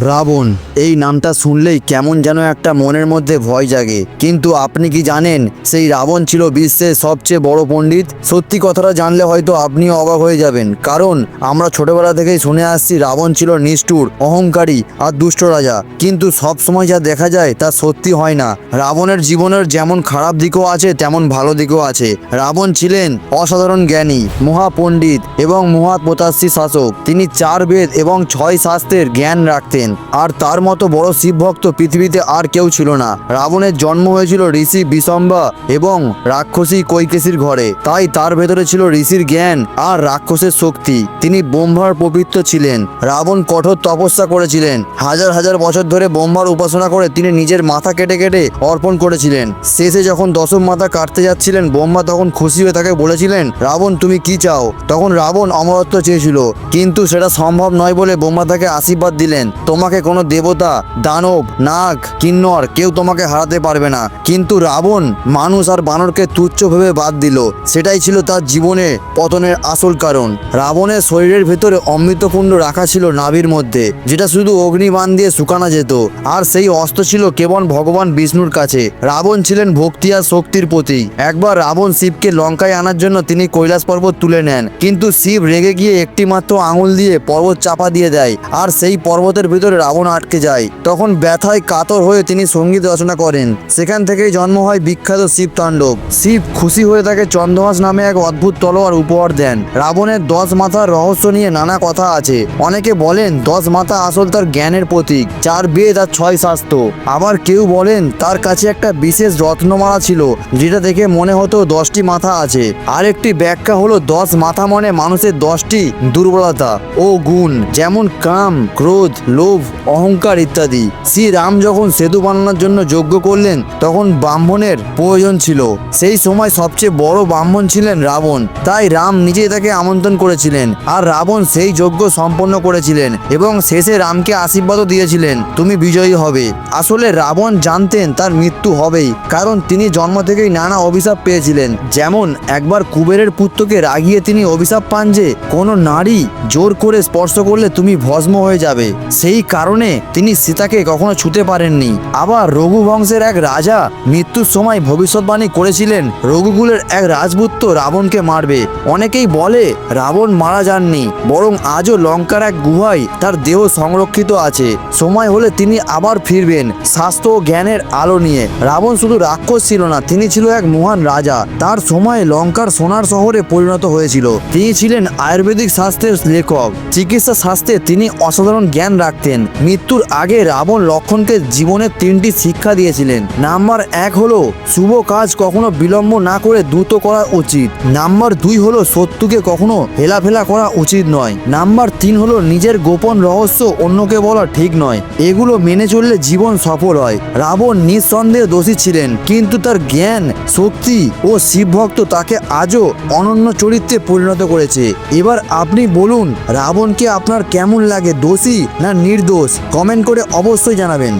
রাবণ, এই নামটা শুনলেই কেমন যেন একটা মনের মধ্যে ভয় জাগে। কিন্তু আপনি কি জানেন, সেই রাবণ ছিল বিশ্বের সবচেয়ে বড় পণ্ডিত? সত্যি কথাটা জানলে হয়তো আপনিও অবাক হয়ে যাবেন। কারণ আমরা ছোটবেলা থেকেই শুনে আসছি রাবণ ছিল নিষ্ঠুর, অহংকারী আর দুষ্ট রাজা। কিন্তু সব সময় যা দেখা যায় তা সত্যি হয় না। রাবণের জীবনের যেমন খারাপ দিকও আছে, তেমন ভালো দিকও আছে। রাবণ ছিলেন অসাধারণ জ্ঞানী, মহাপণ্ডিত এবং মহাপ্রতাশ্রী শাসক। তিনি চার বেদ এবং ছয় শাস্ত্রের জ্ঞান রাখতেন। আর তার মতো বড় শিবভক্ত পৃথিবীতে আর কেউ ছিল না। রাবণের জন্ম হয়েছিল ঋষি বিশম্বা এবং রাক্ষসী কৈকেশীর ঘরে। তাই তার ভেতরে ছিল ঋষির জ্ঞান আর রাক্ষসের শক্তি। তিনি ব্রহ্মার পবিত্র ছিলেন। রাবণ কঠোর তপস্যা করেছিলেন। হাজার হাজার বছর ধরে ব্রহ্মার উপাসনা করে তিনি নিজের মাথা কেটে কেটে অর্পণ করেছিলেন। শেষে যখন দশম মাথা কাটতে যাচ্ছিলেন, ব্রহ্মা তখন খুশি হয়ে তাকে বলেছিলেন, রাবণ, তুমি কি চাও? তখন রাবণ অমরত্ব চেয়েছিল। কিন্তু সেটা সম্ভব নয় বলে ব্রহ্মা তাকে আশীর্বাদ দিলেন। তোমাকে কোনো দেবতা, দানব, নাগ, কিন্নর কেউ তোমাকে হারাতে পারবে না। কিন্তু রাবণ মানুষ আর বানরকে তুচ্ছ ভেবে বাদ দিল। সেটাই ছিল তার জীবনে পতনের আসল কারণ। রাবণের শরীরের ভেতরে অমৃতকুণ্ড রাখা ছিল নাভির মধ্যে, যেটা শুধু অগ্নিবাণ দিয়ে শুকানো যেত। আর সেই অস্ত্র ছিল কেবল ভগবান বিষ্ণুর কাছে। রাবণ ছিলেন ভক্তি আর শক্তির প্রতীক। একবার রাবণ শিবকে লঙ্কায় আনার জন্য তিনি কৈলাস পর্বত তুলে নেন। কিন্তু শিব রেগে গিয়ে একটি মাত্র আঙুল দিয়ে পর্বত চাপা দিয়ে দেয়। আর সেই পর্বতের ভিতরে রাবণ আটকে যায়। তখন ব্যথায় কাতর হয়ে তিনি সংগীত রচনা করেন। সেখান থেকেই জন্ম হয় বিখ্যাত শিব তাণ্ডব। শিব খুশি হয়ে তাকে চন্দ্রহাস নামে এক অদ্ভুত তলোয়ার উপহার দেন। রাবণের দশ মাথার রহস্য নিয়ে নানা কথা আছে। অনেকে বলেন, দশ মাথা আসল তার জ্ঞানের প্রতীক, চার বেদ আর ছয় শাস্ত্র। আবার কেউ বলেন, তার কাছে একটা বিশেষ রত্নমালা ছিল, যেটা দেখে মনে হতো দশটি মাথা আছে। আরেকটি ব্যাখ্যা হলো, দশ মাথা মনে মানুষের দশটি দুর্বলতা ও গুণ, যেমন কাম, ক্রোধ, লোভ অহংকার ইত্যাদি। শ্রী রাম যখন সেতু বানানোর জন্য যজ্ঞ করলেন, তখন ব্রাহ্মণের প্রয়োজন ছিল। সেই সময় সবচেয়ে বড় ব্রাহ্মণ ছিলেন রাবণ। তাই রাম নিজেই তাকে আমন্ত্রণ করেছিলেন, আর রাবণ সেই যজ্ঞ সম্পন্ন করেছিলেন এবং শেষে রামকে আশীর্বাদও দিয়েছিলেন, তুমি বিজয়ী হবে। আসলে রাবণ জানতেন তার মৃত্যু হবেই, কারণ তিনি জন্ম থেকেই নানা অভিশাপ পেয়েছিলেন। যেমন একবার কুবেরের পুত্রকে রাগিয়ে তিনি অভিশাপ পান যে, কোনো নারী জোর করে স্পর্শ করলে তুমি ভস্ম হয়ে যাবে। সেই কারণে তিনি সীতাকে কখনো ছুতে পারেননি। আবার রঘু বংশের এক রাজা মৃত্যুর সময় ভবিষ্যৎবাণী করেছিলেন, রঘুকুলের এক রাজপুত্র রাবণকে মারবে। অনেকেই বলে, রাবণ মারা যাননি, বরং আজও লঙ্কার এক গুহায় তার দেহ সংরক্ষিত আছে। সময় হলে তিনি আবার ফিরবেন, স্বাস্থ্য ও জ্ঞানের আলো নিয়ে। রাবণ শুধু রাক্ষস ছিল না, তিনি ছিল এক মহান রাজা। তার সময় লঙ্কার সোনার শহরে পরিণত হয়েছিল। তিনি ছিলেন আয়ুর্বেদিক শাস্ত্রের লেখক। চিকিৎসা শাস্ত্রে তিনি অসাধারণ জ্ঞান রাখতেন। মৃত্যুর আগে রাবণ লক্ষণকে জীবনের তিনটি শিক্ষা দিয়েছিলেন। নাম্বার এক হলো, শুভ কাজ কখনো বিলম্ব না করে দ্রুত করা উচিত। নাম্বার দুই হলো, শত্রুকে কখনো হেলাফেলা করা উচিত নয়। নাম্বার তিন হলো, নিজের গোপন রহস্য অন্যকে বলা ঠিক নয়। এগুলো মেনে চললে জীবন সফল হয়। রাবণ নিঃসন্দেহে দোষী ছিলেন, কিন্তু তার জ্ঞান, শক্তি ও শিবভক্ত তাকে আজও অনন্য চরিত্রে পরিণত করেছে। এবার আপনি বলুন, রাবণকে আপনার কেমন লাগে, দোষী না নির্দোষ কমেন্ট করে অবশ্যই জানাবেন।